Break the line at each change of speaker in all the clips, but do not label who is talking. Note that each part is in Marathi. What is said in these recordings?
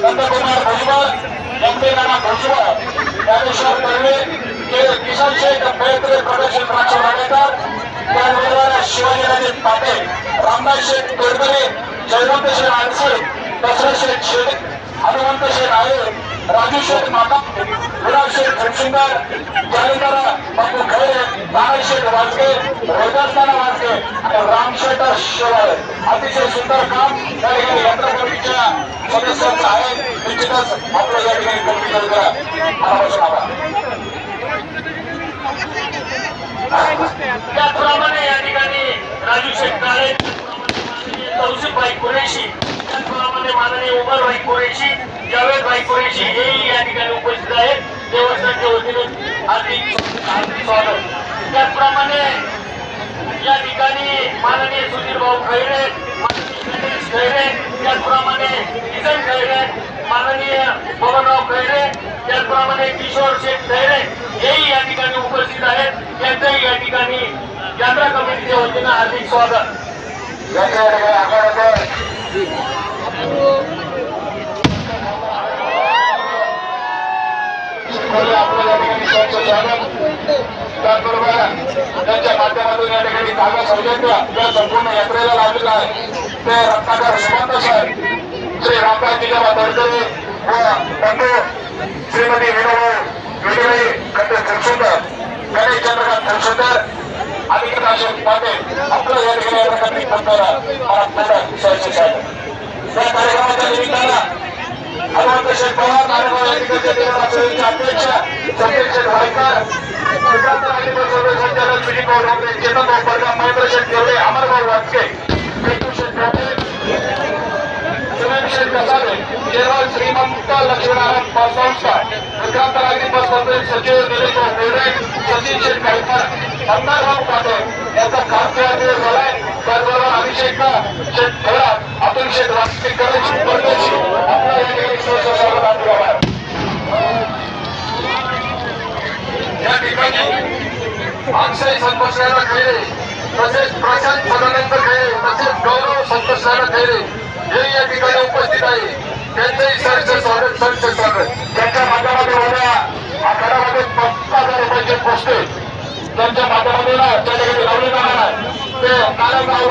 नंदकुमार भुजबळ एमपी नाना भुजबळ ज्ञानेश्वर कर्वे के किसन शेख मैत्री प्रदर्शन द्राक्ष बागेकर त्याचबरोबर शिवाजीराजे पाटील रामदास शेठ तोडकरे जयवंत शेठ आडसे दशरथ शेठ हनुमंत शेठ आहे राजू शेठ माता विराज शेठ खडसिंगर जालिंदर बापू खैरे नाना शेठ वाजगे वाजगे आणि रामशेठ अतिशय सुंदर काम या ठिकाणी यंत्र कमिटीच्या सदस्यांचं आहे. निश्चितच या ठिकाणी कमिटी करा आभार
त्याचप्रमाणे या ठिकाणी राजू शेट्टाळे कौशिकभाई कुरेशी त्याचप्रमाणे माननीय उमरभाई कुरेशी जावेदभाई कुरेशी हेही या ठिकाणी उपस्थित आहेत. देवस्थानच्या वतीने हार्दिक हार्दिक स्वागत. त्याचप्रमाणे या ठिकाणी माननीय सुधीर भाऊ खैरे गणेश खैरे त्याचप्रमाणे किसन खैरे माननीय बबनराव खैरे त्याचप्रमाणे किशोर शेठ खैरे हेही या ठिकाणी उपस्थित आहेत त्यांचंही या ठिकाणी यात्रा कमिटीच्या वतीनं हार्दिक स्वागत.
यांच्या ठिकाणी आखाड्याचं मध्ये या ठिकाणी सहर्ष स्वागत. त्याचबरोबर त्यांच्या माध्यमातून या ठिकाणी सौजन्य या संपूर्ण यात्रेला लावलेलं आहे. ते रत्नाकर श्री तडकरे व बंधू श्रीमती विनोबा विजयी खंड खरसुंदर गणेश चंद्रकांत खरसुंदर अधिकृत अशोक पाटील आपलं या ठिकाणी प्रकारची पंचाला मला पूर्ण सहर्ष या कार्यक्रमाच्या निमित्तानं हनुमंत शेठ पवार नारायणराव या ठिकाणचे देवराष्ट्राचे अध्यक्ष संदेश राजेंद्र संचालक सुजित भाऊ ठाकरे चेतन भाऊ परगा महेंद्र शेठ अमरभाऊ पिंटू शेठ ठाकरे सुनील शेठ श्रीमंत लक्ष्मीनारायण संस्था विक्रांत राजे सचिव सचिन शेठ पाटील यांचा झालाय. त्याचबरोबर अभिषेक अतुल शेठ या ठिकाणी स्वागत आहे या ठिकाणी अक्षय संतोषाला खैरे तसेच प्रशांत सदानंद खैरे तसेच गौरव खैरे हे या ठिकाणी उपस्थित आहे. त्यांचंही सरचं स्वागत सरचं स्वागत. त्यांच्या माध्यमातून उद्या आखाड्यामध्ये पस्तीस हजार रुपयाचे पोस्टे त्यांच्या माध्यमातून त्या ठिकाणी लावले जाणार आहे. ते नारायणगाव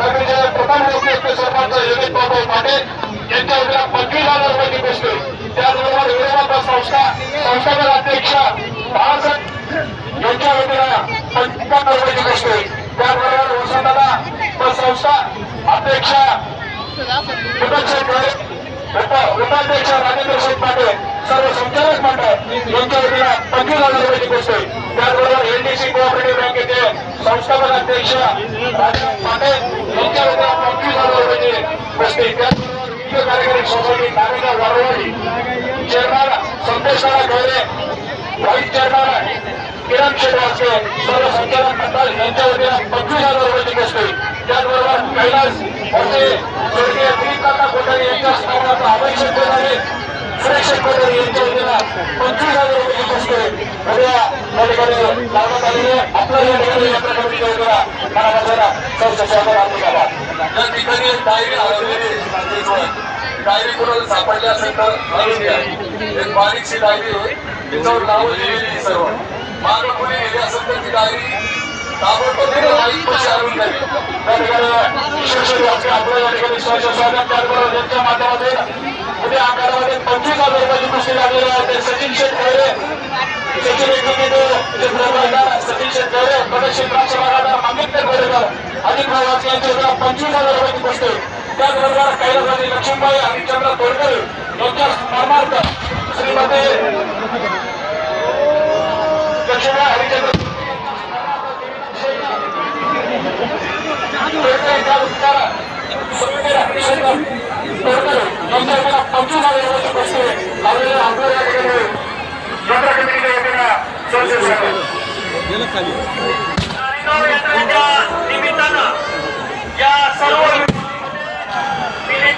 नगरीचे प्रथम लोकनेते सरपंच योगेश बाबू पाटील यांच्या वतीला पंचवीस हजार रुपयाची पोस्टे त्याचबरोबर विरोधात संस्था संस्थापक अध्यक्ष बाळासाहेब यांच्या वतीला पंचवीस रुपयाची पोस्टे त्याचबरोबर वसंतदादा संस्था अध्यक्ष उपाध्यक्ष उपाध्यक्ष राजेंद्र शेठ पाटील सर्व संचालक मंडळ पंचवीस हजार रुपयाची गोष्ट आहे. त्याचबरोबर एलडीसी कोऑपरेटिव्ह बँकेचे संस्थापक अध्यक्ष पाटील यांच्या वतीनं पंचवीस हजार रुपयाची गोष्ट आहे. त्याचबरोबर विविध कार्यकारी society Naregaon Warwadi chairman Santosh Nana vice chairman Kiran Shetwaske सर्व संचालक मंडळ यांच्या वतीनं पंचवीस हजार रुपयाची गोष्ट आहे. त्याचबरोबर कैलास होते स्वर्गीय कोठारी यांच्या स्थापनाचा कोठारी सुरेश शेठ कोठारी यांच्या वतीनं पंचवीस हजार रुपयाची गोष्ट आहे उद्या या ठिकाणी लावण्यात आलेली आहे. आपलं या ठिकाणी यात्रा कमिटीच्या वतीनं मनापासून सहर्ष स्वागत आपलं आभार
या ठिकाणी डायरी हरवलेली डायरी कोणाला सापडली असेल तर हरवून घ्या एक बारीकशी डायरी आहे तिच्यावर नावं लिहिलेली सर्व. मागं कोणी लिहिली असेल तर ती डायरी ताबडतोब तिला
या ठिकाणी स्वागत. त्याचबरोबर त्यांच्या माध्यमातून पंचवीस हजार रुपयाची कुस्ती लागलेली आहे. ते सचिन शेतकरे सचिन एक्झिक्युटिव्ह प्रभागार सचिन शेठ खैरे प्रदर्शन द्राक्ष बागादार आंबेडकर गोरेकर अजित भाऊ यांच्या पंचवीस हजार रुपयाची कुस्ती त्याचबरोबर कैलासाची लक्ष्मीबाई हरिश्चंद्र तोडकर यांच्या स्मरणार्थ श्रीमती लक्ष्मीबाई हरिश्चंद्र
नारायणगाव यात्रेच्या निमित्तानं या सर्व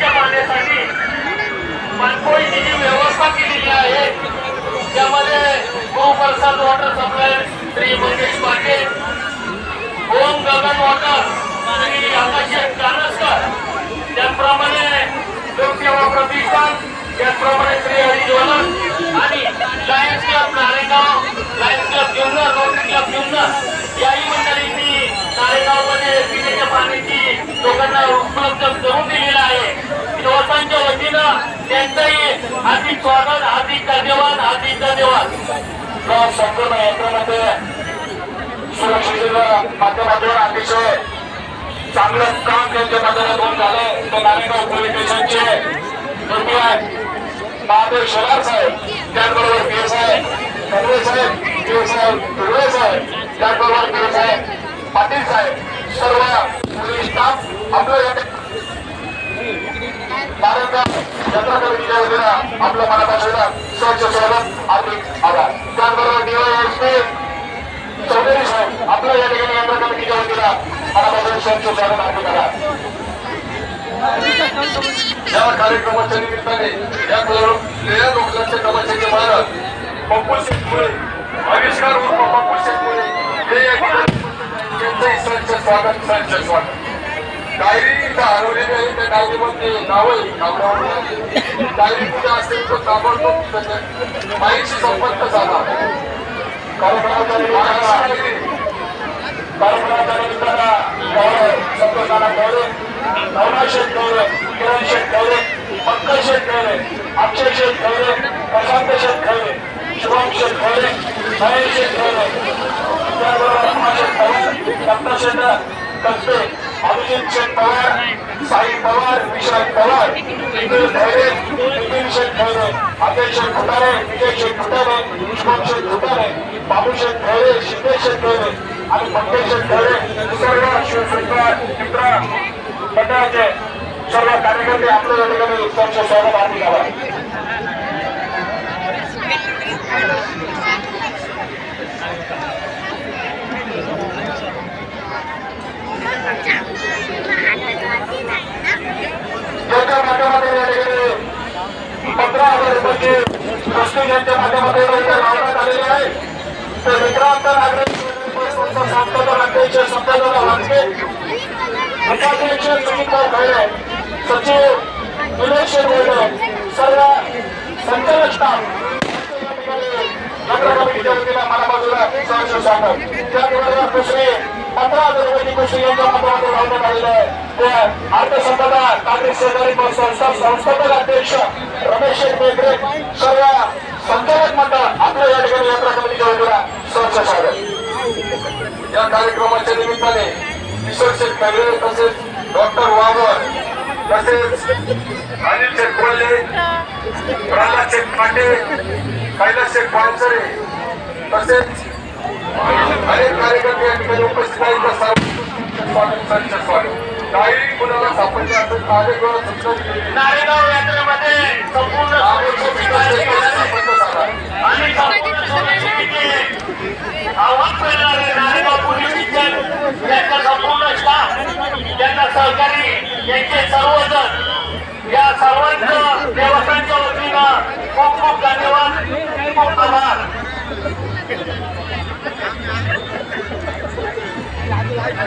पाहण्यासाठी पाणपोळीची जी व्यवस्था केलेली आहे त्यामध्ये Goprasad water supply Shri Mangesh Patil Om Gagan water Shri Akash Kanaskar त्याचप्रमाणे त्याचप्रमाणे श्री हरी ज्वलन आणि Lions Club Naregaon Lions Club Junnar Rotary Club Junnar याही मंडळींनी नारेगावमध्ये पिण्याच्या पाण्याची लोकांना उपलब्ध करून दिलेला आहे. दिवसांच्या वतीनं त्यांचंही हार्दिक स्वागत हार्दिक धन्यवाद हार्दिक धन्यवाद.
संपूर्ण यंत्रणामध्ये सुरक्षेच्या माध्यमातून अतिशय चांगलं काम त्यांच्या माध्यमातून झालं तर नारेगाव पोलीस स्टेशनचे धन्यवाद महादेव शेलार साहेब त्याचबरोबर पी साहेब खंडे साहेब पी साहेब धुळे साहेब त्याचबरोबर पी साहेब पाटील साहेब सर्व पोलीस स्टाफ आपलं या नारायणगाव जत्रा कमिटीच्या वतीनं आपलं मनापासून स्वच्छ स्वागत हार्दिक आभार त्याचबरोबर डीवायएसपी चौधरी साहेब आपलं या ठिकाणी जत्रा कमिटीच्या वतीनं मनापासून स्वच्छ स्वागत हार्दिक आभार या कार्यक्रमाच्या निमित्ताने या लेया लोकलांचे तमाशाचे महाराज पप्पू शेटमुळे आविष्कार पप्पू शेटमुळे हे या स्वागत स्वागत. डायरी हरवलेली आहे त्या डायरीमध्ये डायरी कुठे असेल तर ताबडतोब त्याच्या संपर्क झाला कार्यक्रमाच्या कार्यक्रमाच्या निमित्तानं गौरव गौरव नवना शेठ गौरव किरण शेठ गौरव पंकज शेठ गौरव अक्षय शेठ गौरव प्रशांत शेठ गौरव शुभम शेठ गौरव महेश शेठ गौरव त्याचबरोबर अम्मा शेठ पवार दत्ता शेठ कसबे अभिजित शेठ पवार साई पवार विशाल पवार निखिल धैर्य नितीन शेठ धैर्य अजय शेठ फुटारे विजय शेठ फुटारे शुभम शेठ फुटारे बाबू शेठ धैर्य शिंदे शेठ धैर्य आणि पंकज शेठ धैर्य सर्व शिवसंकार मित्र मंडळाचे सर्व कार्यकर्ते आपल्या या ठिकाणी त्यांचे स्वागत हार्दिक आभार ज्यांच्या पंधरा हजार रुपयाची वस्तू ज्यांच्या माध्यमातून लावण्यात आलेली आहे तर विक्रांत नागरिक संस्थापक अध्यक्ष खैरे सचिव विवेक बोलले सर्व संचालक स्टाफ नगर मनापासून सहर्ष स्वागत त्याचबरोबर पंधरा हजार कृषी यांच्या माध्यमातून लावण्यात आलेलं आहे अर्थसंपदा नागरिक सहकारी संस्था संस्थापक अध्यक्ष रमेश शेठ सर्व संचालक मंडळ आपल्या या ठिकाणी यात्रा कमिटीच्या वतीनं सहर्ष स्वागत या कार्यक्रमाच्या निमित्ताने किशोर तसेच डॉक्टर वावर तसेच अनिल शेठ कोल्हे प्रल्हाद शेठ पांडे कैलास शेठ पानसरे तसेच अनेक कार्यकर्ते या ठिकाणी उपस्थित आहेत. काही कुणाला सापडले असेल कार्यक्रम सूचना
नारेगाव यात्रेमध्ये संपूर्ण आणि आव्हान करणारे नारेगाव पोलीस स्टेशन संपूर्ण स्टाफ त्यांना सहकारी यांचे सर्वजण या सर्वांचं देवस्थानच्या वतीनं खूप खूप धन्यवाद खूप आभार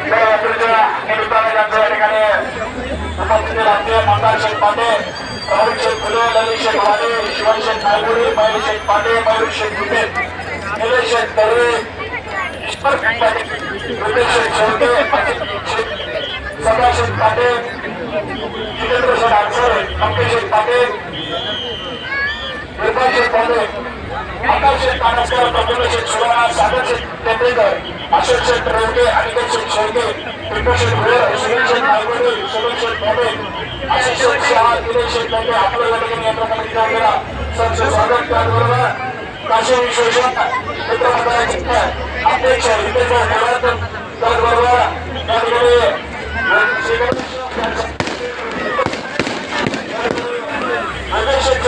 या यात्रेच्या निमित्ताने त्यांच्या या ठिकाणी उपस्थित राहते मंदार शेठ पाटे राहुल शेठ फुले ललित शेठ वाडे शिवन शेठ नायगुडी महेश शेठ पाटे मयूर शेठ फुटे निलेश शेठ दर्वे ईश्वर पाटे रुपेश शेठ शेळके अजित शेठ सदा शेठ पाटे जितेंद्र शेठ आडसरे पंकज शेठ पाटे इरफान शेठ पाटे आकाश शेठ कानसकर प्रफुल्ल शेठ सुराणा सागर शेठ तेंडुलकर अशोक शेठ रेवगे अनिकेत शेठ शेळके पिंटू शेठ भुयर सुनील शेठ नायगुडे सुनील शेठ बोबे आशिष शेठ शहा दिनेश शेठ लोके आपल्या या ठिकाणी यंत्र कमिटीच्या वतीला सरचे स्वागत त्याचबरोबर काशी विश्वेश्वर मित्रमंडळाचे अध्यक्ष हितेश मोरात त्याचबरोबर या ठिकाणी
Arkadaşlar,